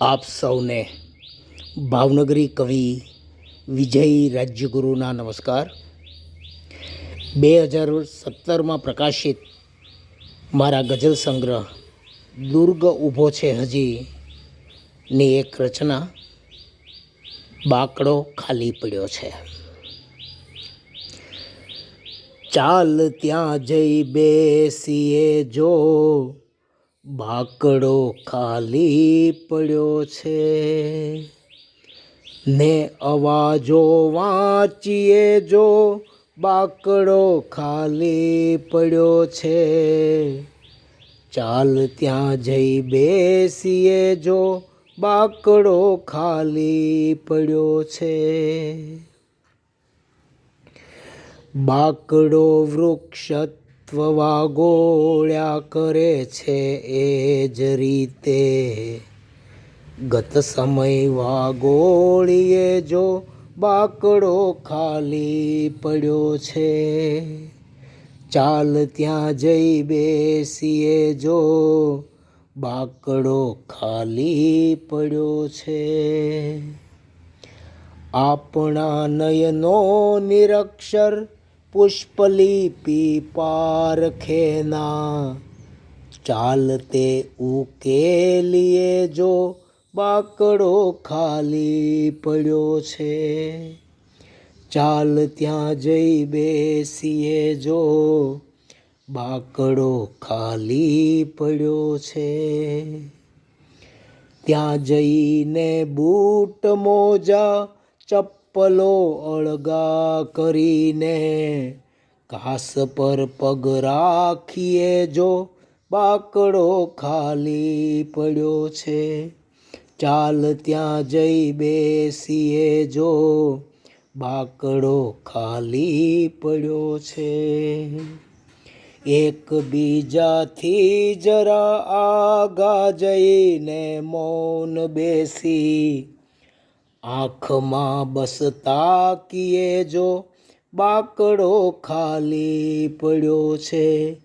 આપ સૌને ભાવનગરી કવિ વિજય રાજ્યગુરુના નમસ્કાર. બે હજાર સત્તરમાં પ્રકાશિત મારા ગઝલ સંગ્રહ દુર્ગ ઊભો છે હજી ની એક રચના બાકડો ખાલી પડ્યો છે. ચાલ ત્યાં જઈ બેસીએ જો બાકડો ખાલી પડ્યો છે. ને અવાજો વાંચીએ જો, બાકડો ખાલી પડ્યો છે. ચાલ ત્યાં જઈ બેસીએ જો, બાકડો ખાલી પડ્યો છે. બાકડો વૃક્ષત્વ વાગોળ્યા કરે છે એ જ રીતે. ગત સમય વાગોળીએ જો બાકડો ખાલી પડ્યો છે. ચાલ ત્યાં જઈ બેસીએ જો બાકડો ખાલી પડ્યો છે. આપણા નયનો નિરક્ષર પુષ્પલિપી પારખેના. ચાલતે ઉકેલીએ જો બાકડો ખાલી પડ્યો છે. ચાલ ત્યાં જઈ બેસીએ જો બાકડો ખાલી પડ્યો છે. ત્યાં જઈને બૂટ મોજા ચપ્પલો અળગા કરીને ઘાસ પર પગ રાખીએ જો બાકડો ખાલી પડ્યો છે. ચાલ ત્યાં જઈ બેસીએ જો બાકડો ખાલી પડ્યો છે. એકબીજાથી જરા આગા જઈને મૌન બેસી આંખમાં બસ તાકીએ જો બાકડો ખાલી પડ્યો છે.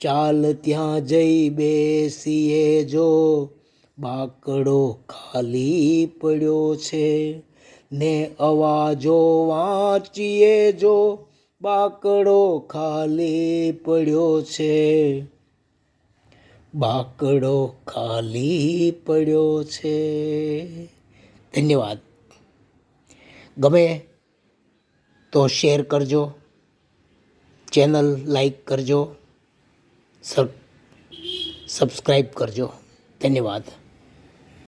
ચાલ ત્યાં જઈ બેસીએ જો બાકડો ખાલી પડ્યો છે. ને અવાજો વાંચીએ જો બાકડો ખાલી પડ્યો છે. બાકડો ખાલી પડ્યો છે. ધન્યવાદ. ગમે તો શેર કરજો ચેનલ લાઈક કરજો સબ સબસ્ક્રાઈબ કરજો. ધન્યવાદ.